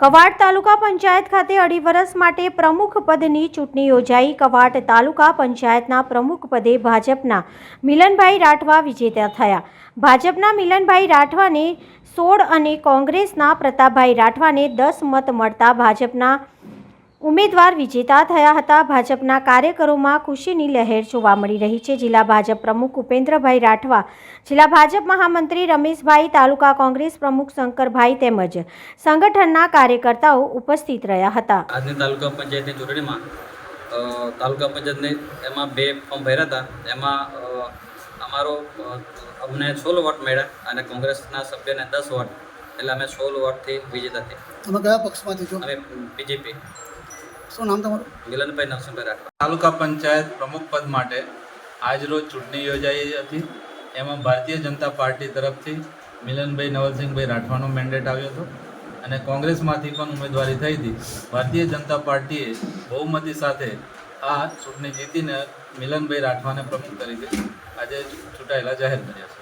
Quad તાલુકા પંચાયત ખાતે અઢી વર્ષ માટે પ્રમુખ પદની ચૂંટણી યોજાઈ. કવાડ તાલુકા પંચાયતના પ્રમુખ પદે ભાજપના મિલનભાઈ રાઠવા વિજેતા થયા. ભાજપના મિલનભાઈ રાઠવાને સોળ અને કોંગ્રેસના પ્રતાપભાઈ રાઠવાને દસ મત મળતા ભાજપના ઉમેદવાર વિજેતા થયા હતા. ભાજપના કાર્યકરોમાં ખુશીની લહેર જોવા મળી રહી છે. જિલ્લા ભાજપ પ્રમુખ ઉપેન્દ્રભાઈ રાઠવા જિલ્લા ભાજપ મહામંત્રી રમેશભાઈ તાલુકા કોંગ્રેસ પ્રમુખ શંકરભાઈ તેમજ સંગઠનના કાર્યકર્તાઓ ઉપસ્થિત રહ્યા હતા. આજની તાલુકા પંચાયતની ચૂંટણીમાં તાલુકા પંચાયતની એમાં બે ફોર્મ ભર્યા હતા. એમાં અમારો અમને સોળ વોટ મળ્યા અને કોંગ્રેસના સભ્યને દસ વોટ. એટલે અમે સોળ વોટથી વિજેતા થયા. તમે કયા પક્ષમાંથી છો? અમે બીજેપી. શું નામ તમારું? મિલનભાઈ નરસિંહભાઈ રાઠવા. તાલુકા પંચાયત પ્રમુખ પદ માટે આજરોજ ચૂંટણી યોજાઈ હતી. એમાં ભારતીય જનતા પાર્ટી તરફથી મિલનભાઈ નવલસિંહભાઈ રાઠવાનો મેન્ડેટ આવ્યો હતો અને કોંગ્રેસમાંથી પણ ઉમેદવારી થઈ હતી. ભારતીય જનતા પાર્ટીએ બહુમતી સાથે આ ચૂંટણી જીતીને મિલનભાઈ રાઠવાને પ્રમુખ તરીકે આજે ચૂંટાયેલા જાહેર કર્યા છે.